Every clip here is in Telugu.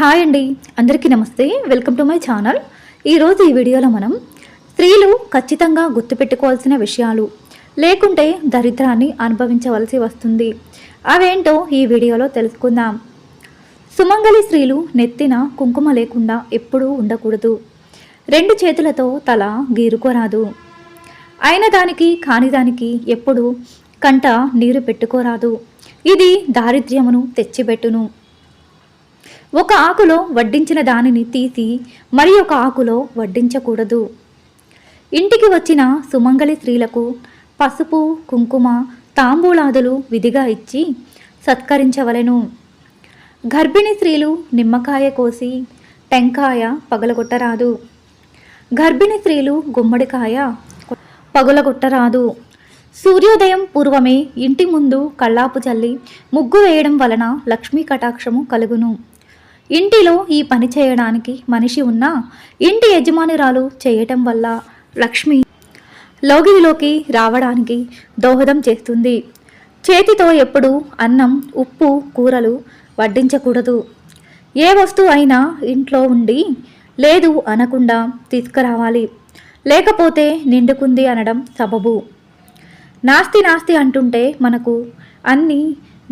హాయ్ అండి. అందరికీ నమస్తే. Welcome to my channel. ఈరోజు ఈ వీడియోలో మనం స్త్రీలు ఖచ్చితంగా గుర్తుపెట్టుకోవాల్సిన విషయాలు లేకుంటే దరిద్రాన్ని అనుభవించవలసి వస్తుంది. అవేంటో ఈ వీడియోలో తెలుసుకుందాం. సుమంగళి స్త్రీలు నెత్తిన కుంకుమ లేకుండా ఎప్పుడూ ఉండకూడదు. రెండు చేతులతో తల గీరుకోరాదు. అయిన దానికి కాని దానికి ఎప్పుడు కంట నీరు పెట్టుకోరాదు. ఇది దారిద్ర్యమును తెచ్చిపెట్టును. ఒక ఆకులో వడ్డించిన దానిని తీసి మరి ఒక ఆకులో వడ్డించకూడదు. ఇంటికి వచ్చిన సుమంగళి స్త్రీలకు పసుపు కుంకుమ తాంబూలాదులు విధిగా ఇచ్చి సత్కరించవలెను. గర్భిణీ స్త్రీలు నిమ్మకాయ కోసి టెంకాయ పగలగొట్టరాదు. గర్భిణీ స్త్రీలు గుమ్మడికాయ పగులగొట్టరాదు. సూర్యోదయం పూర్వమే ఇంటి ముందు కళ్ళాపు చల్లి ముగ్గు వేయడం వలన లక్ష్మీ కటాక్షము కలుగును. ఇంటిలో ఈ పని చేయడానికి మనిషి ఉన్నా ఇంటి యజమానురాలు చేయటం వల్ల లక్ష్మి లోగిలిలోకి రావడానికి దోహదం చేస్తుంది. చేతితో ఎప్పుడు అన్నం ఉప్పు కూరలు వడ్డించకూడదు. ఏ వస్తువు అయినా ఇంట్లో ఉండి లేదు అనకుండా తీసుకురావాలి. లేకపోతే నిండుకుంది అనడం సబబు. నాస్తి నాస్తి అంటుంటే మనకు అన్నీ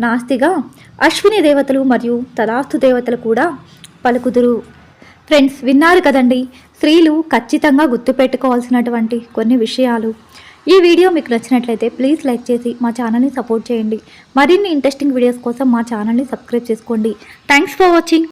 నాస్తిగా అశ్విని దేవతలు మరియు తదాస్తు దేవతలు కూడా పలుకుదురు. ఫ్రెండ్స్ విన్నారు కదండి? స్త్రీలు ఖచ్చితంగా గుర్తుపెట్టుకోవాల్సినటువంటి కొన్ని విషయాలు. ఈ వీడియో మీకు నచ్చినట్లయితే ప్లీజ్ లైక్ చేసి మా ఛానల్ని సపోర్ట్ చేయండి. మరిన్ని ఇంట్రెస్టింగ్ వీడియోస్ కోసం మా ఛానల్ని సబ్స్క్రైబ్ చేసుకోండి. Thanks for watching.